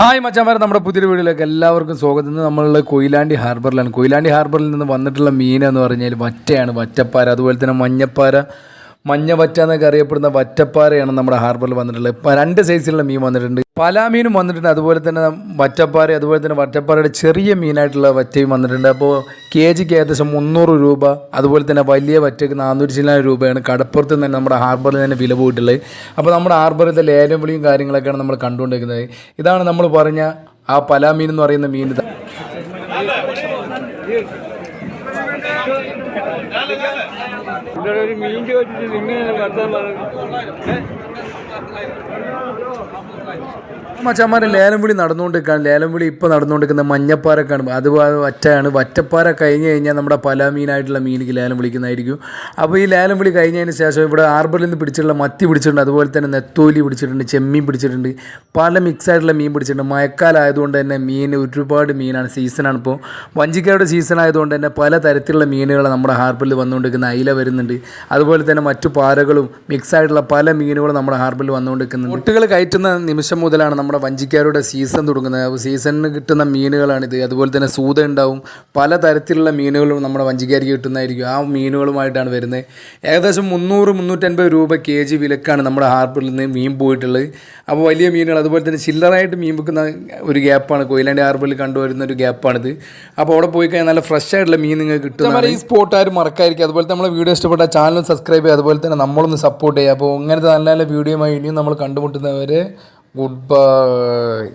Hi മച്ചാമാരെ നമ്മുടെ പുതിയൊരു വീഡിയോയിലേക്ക് എല്ലാവർക്കും സ്വാഗതം. ഇന്ന് നമ്മളുള്ള കൊയിലാണ്ടി ഹാർബറിലാണ്. കൊയിലാണ്ടി ഹാർബറിൽ നിന്ന് വന്നിട്ടുള്ള മീൻ എന്ന് പറഞ്ഞാൽ വറ്റയാണ്. വറ്റപ്പാര അതുപോലെ തന്നെ മഞ്ഞപ്പാര മഞ്ഞ വറ്റ എന്നൊക്കെ അറിയപ്പെടുന്ന വറ്റപ്പാറയാണ് നമ്മുടെ ഹാർബറിൽ വന്നിട്ടുള്ളത്. രണ്ട് സൈസിലുള്ള മീൻ വന്നിട്ടുണ്ട്. പല മീനും വന്നിട്ടുണ്ട്. അതുപോലെ തന്നെ വറ്റപ്പാറ അതുപോലെ തന്നെ വറ്റപ്പാറയുടെ ചെറിയ മീനായിട്ടുള്ള വറ്റയും വന്നിട്ടുണ്ട്. അപ്പോൾ കെ ജിക്ക് ഏകദേശം മുന്നൂറ് രൂപ അതുപോലെ തന്നെ വലിയ വറ്റയ്ക്ക് നാനൂറ്റി ചില്ലായിരം രൂപയാണ് കടപ്പുറത്ത് തന്നെ നമ്മുടെ ഹാർബറിൽ തന്നെ വില പോയിട്ടുള്ളത്. അപ്പോൾ നമ്മുടെ ഹാർബറിലെ ലേലം വിളിയും കാര്യങ്ങളൊക്കെയാണ് നമ്മൾ കണ്ടുകൊണ്ടിരിക്കുന്നത്. ഇതാണ് നമ്മൾ പറഞ്ഞ ആ പല മീൻ എന്ന് പറയുന്ന മീൻ ഇവിടെ ഒരു മീൻ ചോദിച്ചിട്ട് ഇങ്ങനെ വർത്താൻ മച്ചാമാരെ ലേലം വിളി നടന്നുകൊണ്ടിരിക്കുകയാണ്. ലേലം വിളി ഇപ്പോൾ നടന്നുകൊണ്ടിരിക്കുന്ന മഞ്ഞപ്പാറക്കാണ്. അത് വറ്റയാണ് വറ്റപ്പാറ കഴിഞ്ഞ് കഴിഞ്ഞാൽ നമ്മുടെ പല മീനായിട്ടുള്ള മീനിക്ക് ലേലം വിളിക്കുന്നതായിരിക്കും അപ്പോൾ ഈ ലേലം വിളി കഴിഞ്ഞതിന് ശേഷം ഇവിടെ ആർബറിൽ നിന്ന് പിടിച്ചിട്ടുള്ള മത്തി പിടിച്ചിട്ടുണ്ട്. അതുപോലെ തന്നെ നെത്തോലി പിടിച്ചിട്ടുണ്ട്. ചെമ്മീൻ പിടിച്ചിട്ടുണ്ട്. പല മിക്സ് ആയിട്ടുള്ള മീൻ പിടിച്ചിട്ടുണ്ട്. മഴക്കാലം ആയതുകൊണ്ട് തന്നെ മീൻ ഒരുപാട് മീനാണ്. സീസണാണ് ഇപ്പോൾ. വഞ്ചിക്കാരുടെ സീസൺ ആയതുകൊണ്ട് തന്നെ പല തരത്തിലുള്ള മീനുകൾ നമ്മുടെ ഹാർബറിൽ വന്നുകൊണ്ടിരിക്കുന്ന. അയില വരുന്നുണ്ട്. അതുപോലെ തന്നെ മറ്റു പാറകളും മിക്സ് ആയിട്ടുള്ള പല മീനുകളും നമ്മുടെ ഹാർബറിൽ വന്നുകൊണ്ടിരിക്കുന്നുണ്ട്. കുട്ടികൾ കയറ്റുന്ന നിമിഷം മുതലാണ് നമ്മുടെ വഞ്ചിക്കാരുടെ സീസൺ തുടങ്ങുന്നത്. സീസണിന് കിട്ടുന്ന മീനുകളാണിത്. അതുപോലെ തന്നെ സൂത ഉണ്ടാവും. പല തരത്തിലുള്ള മീനുകളും നമ്മുടെ വഞ്ചിക്കാർക്ക് കിട്ടുന്നതായിരിക്കും. ആ മീനുകളുമായിട്ടാണ് വരുന്നത്. ഏകദേശം മുന്നൂറ് മുന്നൂറ്റൻപത് രൂപ കെ ജി വിലക്കാണ് നമ്മുടെ ഹാർബറിൽ നിന്ന് മീൻ പോയിട്ടുള്ളത്. അപ്പോൾ വലിയ മീനുകൾ അതുപോലെ തന്നെ ചില്ലറായിട്ട് മീൻ വെക്കുന്ന ഒരു ഗ്യാപ്പാണ്. കൊയിലാണ്ടി ഹാർബറിൽ കണ്ടുവരുന്ന ഒരു ഗ്യാപ്പാണിത്. അപ്പോൾ അവിടെ പോയി കഴിഞ്ഞാൽ നല്ല ഫ്രഷ് ആയിട്ടുള്ള മീൻ നിങ്ങൾക്ക് കിട്ടും ഈ സ്പോട്ട് ആരും മറക്കായിരിക്കും അതുപോലെ തന്നെ നമ്മളെ വീഡിയോ ഇഷ്ടപ്പെട്ട ചാനൽ സബ്സ്ക്രൈബ് ചെയ്യുക. അതുപോലെ തന്നെ നമ്മളൊന്ന് സപ്പോർട്ട് ചെയ്യുക. അപ്പോൾ ഇങ്ങനത്തെ നല്ല നല്ല വീഡിയോയുമായി ഇനിയും നമ്മൾ കണ്ടുമുട്ടുന്നവരെ குட் பாய்